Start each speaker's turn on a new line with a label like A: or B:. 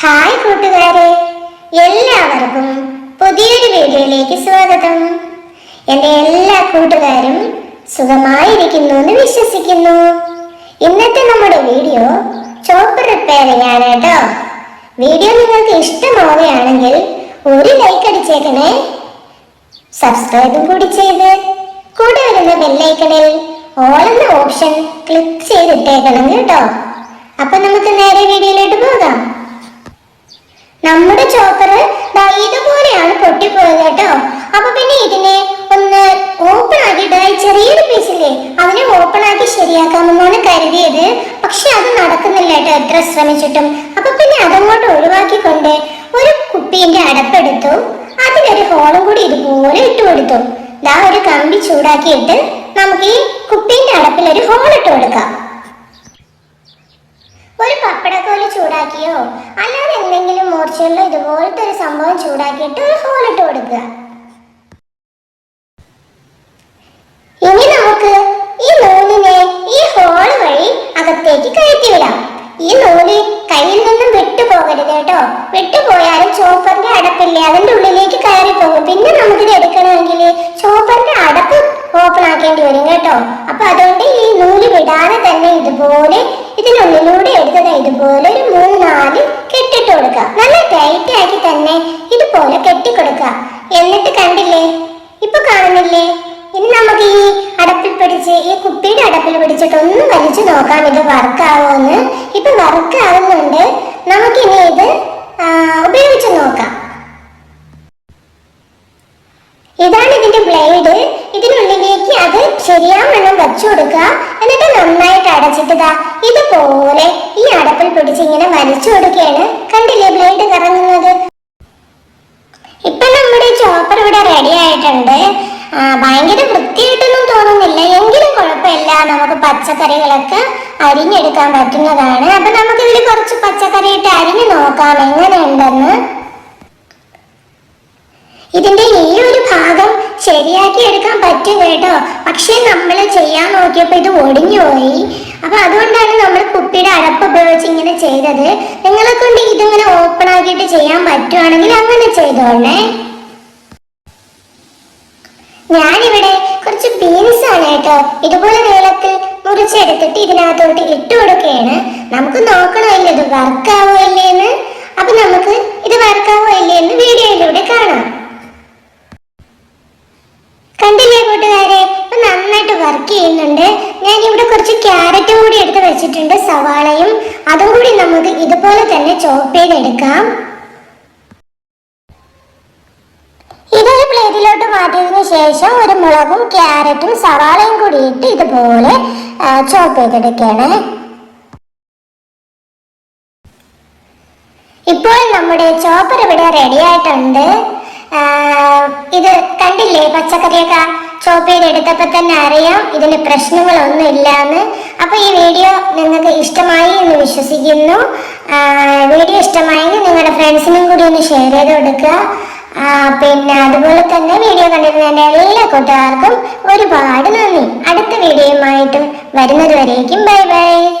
A: Hi കൂട്ടുകാരെ എല്ലാവർക്കും പുതിയൊരു വീഡിയോയിലേക്ക് സ്വാഗതം. എന്റെ എല്ലാ കൂട്ടുകാരും സുഖമായിരിക്കുന്നു എന്ന് വിശ്വസിക്കുന്നു. ഇന്നത്തെ നമ്മുടെ വീഡിയോ ചോപ്പ് റിപ്പയർ ചെയ്യാണ് കേട്ടോ വീഡിയോ നിങ്ങൾക്ക് ഇഷ്ടമാവുകയാണെങ്കിൽ ഒരു ലൈക്ക് അടിച്ചേക്കണേ. സബ്സ്ക്രൈബും കൂടി ചെയ്ത് കൂടെ വരുന്ന ബെല്ലൈക്കണിൽ ഓൾ ഓപ്ഷൻ ക്ലിക്ക് ചെയ്തിട്ടേക്കണം കേട്ടോ. അപ്പൊ നമുക്ക് നേരെ വീഡിയോയിലോട്ട് പോകാം. നമ്മുടെ ചോപ്പർ ഇതുപോലെയാണ് പൊട്ടിപ്പോയത് കേട്ടോ. അപ്പൊ പിന്നെ ഇതിനെ ഒന്ന് ഓപ്പൺ ആക്കിയിട്ട് ചെറിയൊരു പീസില്ലേ അതിനെ ഓപ്പൺ ആക്കി ശരിയാക്കാമെന്നാണ് കരുതിയത്. പക്ഷെ അത് നടക്കുന്നില്ല കേട്ടോ എത്ര ശ്രമിച്ചിട്ടും. അപ്പൊ പിന്നെ അതങ്ങോട്ട് ഒഴിവാക്കിക്കൊണ്ട് ഒരു കുപ്പീന്റെ അടപ്പെടുത്തു. അതിലൊരു ഹോളും കൂടി ഇതുപോലെ ഇട്ട് കൊടുത്തു. ദാ ഒരു കമ്പി ചൂടാക്കിയിട്ട് നമുക്ക് ഈ കുപ്പീന്റെ അടപ്പിൽ ഒരു ഹോൾ ഇട്ട് കൊടുക്കാം. ഒരു പപ്പടക്കോൽ ചൂടാക്കിയോ? മൂർച്ചയുള്ള ഇതുപോലത്തെ ഒരു സംഭവം ചൂടാക്കിയിട്ട് ഒരു ഹോൾ ഇട്ട് കൊടുക്കുക. ഇനി നമുക്ക് ഈ നൂലിനെ ഈ ഹോൾ വഴി അകത്തേക്ക് കയറ്റി വിടാം. ഈ നൂൽ കയ്യിൽ നിന്നും വിട്ടുപോകരുത് കേട്ടോ. വിട്ടുപോയാലും ചോപ്പറിന്റെ അടപ്പില്ലേ? അതിന്റെ ഉള്ളിലേക്ക് കയറി പോകും പിന്നെ നമുക്കിത് എടുക്കണമെങ്കിൽ ചോപ്പറിന്റെ അടപ്പ് ഓപ്പൺ ആക്കേണ്ടി വരും കേട്ടോ. അപ്പൊ അതുകൊണ്ട് ഈ നൂൽ വിടാതെ തന്നെ ഇതുപോലെ ഇതിനുള്ളിലൂടെ എടുത്തത് ഇതുപോലെ ഒരു മൂന്ന് നാല് കെട്ടിട്ട് കൊടുക്കുക നല്ല ടൈറ്റ് ആക്കി തന്നെ ഇതുപോലെ കെട്ടി കൊടുക്കുക എന്നിട്ട് കണ്ടില്ലേ? ഇപ്പൊ കാണുന്നില്ലേ? ഇനി നമുക്ക് ഈ അടപ്പിൽ പിടിച്ച് ഈ കുപ്പിയുടെ അടപ്പിൽ പിടിച്ചിട്ട് ഒന്ന് വലിച്ചു നോക്കാം ഇത് വർക്ക് ആവുമെന്ന് ഇപ്പൊ വർക്ക് ആവുന്നുണ്ട് നമുക്കിനി ഇത് ഉപയോഗിച്ച് നോക്കാം. ഇതാണ് ഇതിന്റെ ബ്ലേഡ്. ഇതിനുള്ളിലേക്ക് അത് ശരിയാവണ്ണം വെച്ചു കൊടുക്കുക. എന്നിട്ട് നന്നായിട്ട് അടച്ചിട്ട് ദാ ഇതുപോലെ ഈ അടപ്പിൽ പിടിച്ച് ഇങ്ങനെ വലിച്ചു കൊടുക്കുകയാണ് കണ്ടില്ലേ ബ്ലേഡ് കറങ്ങുന്നത് ഇപ്പൊ നമ്മുടെ ചോപ്പർ ഇവിടെ ആയിട്ടുണ്ട് ഭയങ്കര വൃത്തിയായിട്ടൊന്നും തോന്നുന്നില്ല. എങ്കിലും കുഴപ്പമില്ല. നമുക്ക് പച്ചക്കറികളൊക്കെ അരിഞ്ഞെടുക്കാൻ പറ്റുന്നതാണ്. അപ്പൊ നമുക്ക് ഇതിൽ കുറച്ച് പച്ചക്കറി ഇട്ട് അരിഞ്ഞു നോക്കാം. എങ്ങനെയുണ്ടെന്ന്. ഇതിന്റെ ഈ ഒരു ഭാഗം ശരിയാക്കി എടുക്കാൻ പറ്റും കേട്ടോ. പക്ഷെ നമ്മൾ ചെയ്യാൻ നോക്കിയപ്പോൾ ഇത് ഒടിഞ്ഞു പോയി. അപ്പൊ അതുകൊണ്ടാണ് നമ്മൾ കുപ്പിയുടെ അടപ്പ് ഉപയോഗിച്ച് ഇങ്ങനെ ചെയ്തത്. നിങ്ങളെ കൊണ്ട് ഇതിങ്ങനെ ഓപ്പൺ ആക്കിയിട്ട് ചെയ്യാൻ പറ്റുവാണെങ്കിൽ അങ്ങനെ ചെയ്തോളേ ഞാനിവിടെ കുറച്ച് ബീൻസ് ആണ് കേട്ടോ. ഇതുപോലെ നീളത്തിൽ മുറിച്ചെടുത്തിട്ട് ഇതിനകത്തോട്ട് ഇട്ട് കൊടുക്കുകയാണ്. നമുക്ക് നോക്കണോ ഇല്ല ഇത് വർക്കാവോ ഇല്ലേന്ന് അപ്പൊ നമുക്ക് ഇത് വർക്കാവോ ഇല്ലേന്ന് വീഡിയോയിലൂടെ കാണാം. കണ്ടില്ലേ കൂട്ടുകാരെ? ഇപ്പൊ നന്നായിട്ട് വർക്ക് ചെയ്യുന്നുണ്ട്. ഞാൻ ഇവിടെ കുറച്ച് ക്യാരറ്റും കൂടി എടുത്ത് വെച്ചിട്ടുണ്ട് സവാളയും. അതും കൂടി നമുക്ക് ഇതുപോലെ തന്നെ ചോപ്പ് ചെയ്തെടുക്കാം. മാറ്റിയതിനു ശേഷം ഒരു മുളകും ക്യാരറ്റും സവാളയും കൂടി ഇട്ട് ഇതുപോലെ ചോപ്പ് ചെയ്തെടുക്കുകയാണ്. ഇപ്പോൾ നമ്മുടെ ചോപ്പർ ഇവിടെ റെഡി ആയിട്ടുണ്ട്. ഇത് കണ്ടില്ലേ? പച്ചക്കറിയൊക്കെ ചോപ്പ് ചെയ്തെടുത്തപ്പോൾ തന്നെ അറിയാം ഇതിന് പ്രശ്നങ്ങളൊന്നും ഇല്ലാന്ന് അപ്പോൾ ഈ വീഡിയോ നിങ്ങൾക്ക് ഇഷ്ടമായി എന്ന് വിശ്വസിക്കുന്നു. വീഡിയോ ഇഷ്ടമായെങ്കിൽ നിങ്ങളുടെ ഫ്രണ്ട്സിനും കൂടി ഒന്ന് ഷെയർ ചെയ്ത് കൊടുക്കുക. പിന്നെ അതുപോലെ തന്നെ വീഡിയോ കണ്ടിരുന്ന എല്ലാ കൂട്ടുകാർക്കും ഒരുപാട് നന്ദി. അടുത്ത വീഡിയോയുമായിട്ട് വരുന്നതുവരേക്കും ബൈ ബൈ.